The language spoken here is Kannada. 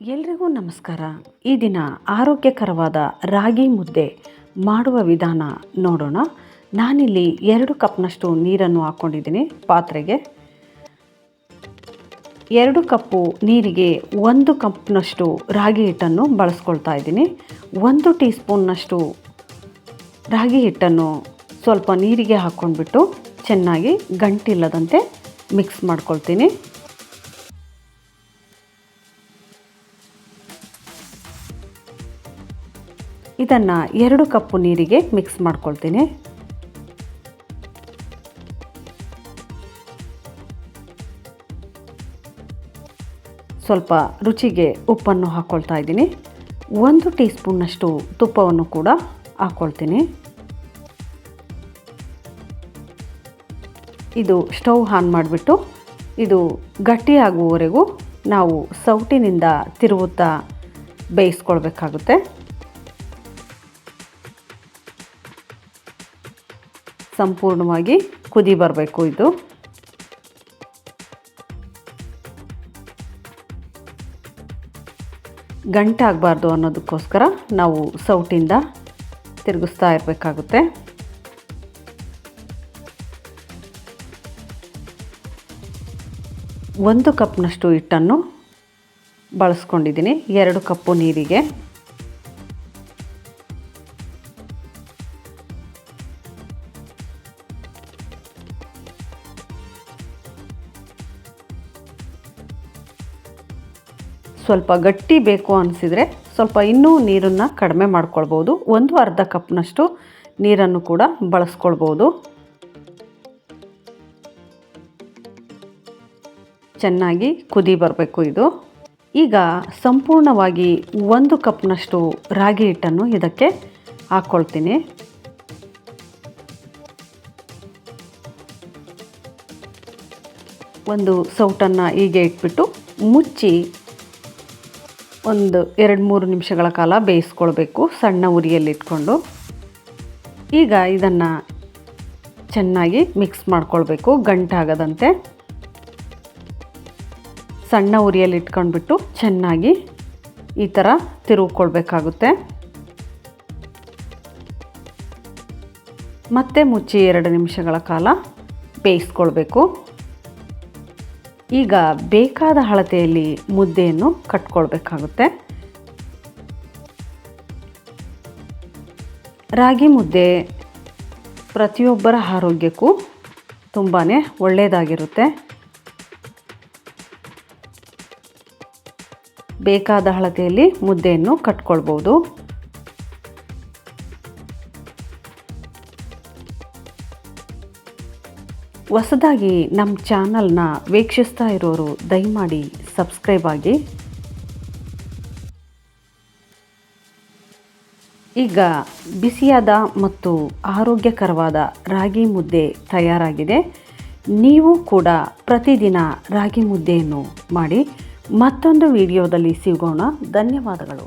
ಎಲ್ರಿಗೂ ನಮಸ್ಕಾರ. ಈ ದಿನ ಆರೋಗ್ಯಕರವಾದ ರಾಗಿ ಮುದ್ದೆ ಮಾಡುವ ವಿಧಾನ ನೋಡೋಣ. ನಾನಿಲ್ಲಿ ಎರಡು ಕಪ್ನಷ್ಟು ನೀರನ್ನು ಹಾಕ್ಕೊಂಡಿದ್ದೀನಿ ಪಾತ್ರೆಗೆ. ಎರಡು ಕಪ್ಪು ನೀರಿಗೆ ಒಂದು ಕಪ್ನಷ್ಟು ರಾಗಿ ಹಿಟ್ಟನ್ನು ಬಳಸ್ಕೊಳ್ತಾ ಇದ್ದೀನಿ. ಒಂದು ಟೀ ಸ್ಪೂನ್ನಷ್ಟು ರಾಗಿ ಹಿಟ್ಟನ್ನು ಸ್ವಲ್ಪ ನೀರಿಗೆ ಹಾಕ್ಕೊಂಡ್ಬಿಟ್ಟು ಚೆನ್ನಾಗಿ ಗಂಟಿಲ್ಲದಂತೆ ಮಿಕ್ಸ್ ಮಾಡ್ಕೊಳ್ತೀನಿ. ಇದನ್ನು ಎರಡು ಕಪ್ಪು ನೀರಿಗೆ ಮಿಕ್ಸ್ ಮಾಡ್ಕೊಳ್ತೀನಿ. ಸ್ವಲ್ಪ ರುಚಿಗೆ ಉಪ್ಪನ್ನು ಹಾಕ್ಕೊಳ್ತಾ ಇದ್ದೀನಿ. ಒಂದು ಟೀ ಸ್ಪೂನ್ನಷ್ಟು ತುಪ್ಪವನ್ನು ಕೂಡ ಹಾಕ್ಕೊಳ್ತೀನಿ ಇದು ಸ್ಟವ್ ಆನ್ ಮಾಡಿಬಿಟ್ಟು ಇದು ಗಟ್ಟಿಯಾಗುವವರೆಗೂ ನಾವು ಸೌಟಿನಿಂದ ತಿರುವುತ್ತಾ ಬೇಯಿಸ್ಕೊಳ್ಬೇಕಾಗುತ್ತೆ. ಸಂಪೂರ್ಣವಾಗಿ ಕುದಿ ಬರಬೇಕು ಇದು. ಗಂಟಾಗಬಾರ್ದು ಅನ್ನೋದಕ್ಕೋಸ್ಕರ ನಾವು ಸೌಟಿಂದ ತಿರುಗಿಸ್ತಾ ಇರಬೇಕಾಗುತ್ತೆ. ಒಂದು ಕಪ್ನಷ್ಟು ಹಿಟ್ಟನ್ನು ಬಳಸ್ಕೊಂಡಿದ್ದೀನಿ. ಎರಡು ಕಪ್ಪು ನೀರಿಗೆ. ಸ್ವಲ್ಪ ಗಟ್ಟಿ ಬೇಕು ಅನಿಸಿದರೆ ಸ್ವಲ್ಪ ಇನ್ನೂ ನೀರನ್ನು ಕಡಿಮೆ ಮಾಡ್ಕೊಳ್ಬೋದು. ಒಂದು ಅರ್ಧ ಕಪ್ನಷ್ಟು ನೀರನ್ನು ಕೂಡ ಬಳಸ್ಕೊಳ್ಬೋದು. ಚೆನ್ನಾಗಿ ಕುದಿ ಬರಬೇಕು ಇದು. ಈಗ ಸಂಪೂರ್ಣವಾಗಿ ಒಂದು ಕಪ್ನಷ್ಟು ರಾಗಿ ಹಿಟ್ಟನ್ನು ಇದಕ್ಕೆ ಹಾಕ್ಕೊಳ್ತೀನಿ ಒಂದು ಸೌಟನ್ನು ಹೀಗೆ ಇಟ್ಬಿಟ್ಟು ಮುಚ್ಚಿ ಒಂದು ಎರಡು ಮೂರು ನಿಮಿಷಗಳ ಕಾಲ ಬೇಯಿಸ್ಕೊಳ್ಬೇಕು ಸಣ್ಣ ಉರಿಯಲ್ಲಿಟ್ಕೊಂಡು ಈಗ ಇದನ್ನು ಚೆನ್ನಾಗಿ ಮಿಕ್ಸ್ ಮಾಡ್ಕೊಳ್ಬೇಕು ಗಂಟಾಗದಂತೆ ಸಣ್ಣ ಉರಿಯಲ್ಲಿಟ್ಕೊಂಡ್ಬಿಟ್ಟು ಚೆನ್ನಾಗಿ ಈ ಥರ ತಿರುಗಿಕೊಳ್ಬೇಕಾಗುತ್ತೆ ಮತ್ತೆ ಮುಚ್ಚಿ ಎರಡು ನಿಮಿಷಗಳ ಕಾಲ ಬೇಯಿಸ್ಕೊಳ್ಬೇಕು. ಈಗ ಬೇಕಾದ ಅಳತೆಯಲ್ಲಿ ಮುದ್ದೆಯನ್ನು ಕಟ್ಕೊಳ್ಬೇಕಾಗುತ್ತೆ. ರಾಗಿ ಮುದ್ದೆ ಪ್ರತಿಯೊಬ್ಬರ ಆರೋಗ್ಯಕ್ಕೂ ತುಂಬಾ ಒಳ್ಳೆಯದಾಗಿರುತ್ತೆ. ಬೇಕಾದ ಅಳತೆಯಲ್ಲಿ ಮುದ್ದೆಯನ್ನು ಕಟ್ಕೊಳ್ಬೋದು. ಹೊಸದಾಗಿ ನಮ್ಮ ಚಾನಲ್ನ ವೀಕ್ಷಿಸ್ತಾ ಇರೋರು ದಯಮಾಡಿ ಸಬ್ಸ್ಕ್ರೈಬ್ ಆಗಿ. ಈಗ ಬಿಸಿಯಾದ ಮತ್ತು ಆರೋಗ್ಯಕರವಾದ ರಾಗಿ ಮುದ್ದೆ ತಯಾರಾಗಿದೆ. ನೀವು ಕೂಡ ಪ್ರತಿದಿನ ರಾಗಿ ಮುದ್ದೆಯನ್ನು ಮಾಡಿ ಮತ್ತೊಂದು ವಿಡಿಯೋದಲ್ಲಿ ಸಿಗೋಣ. ಧನ್ಯವಾದಗಳು.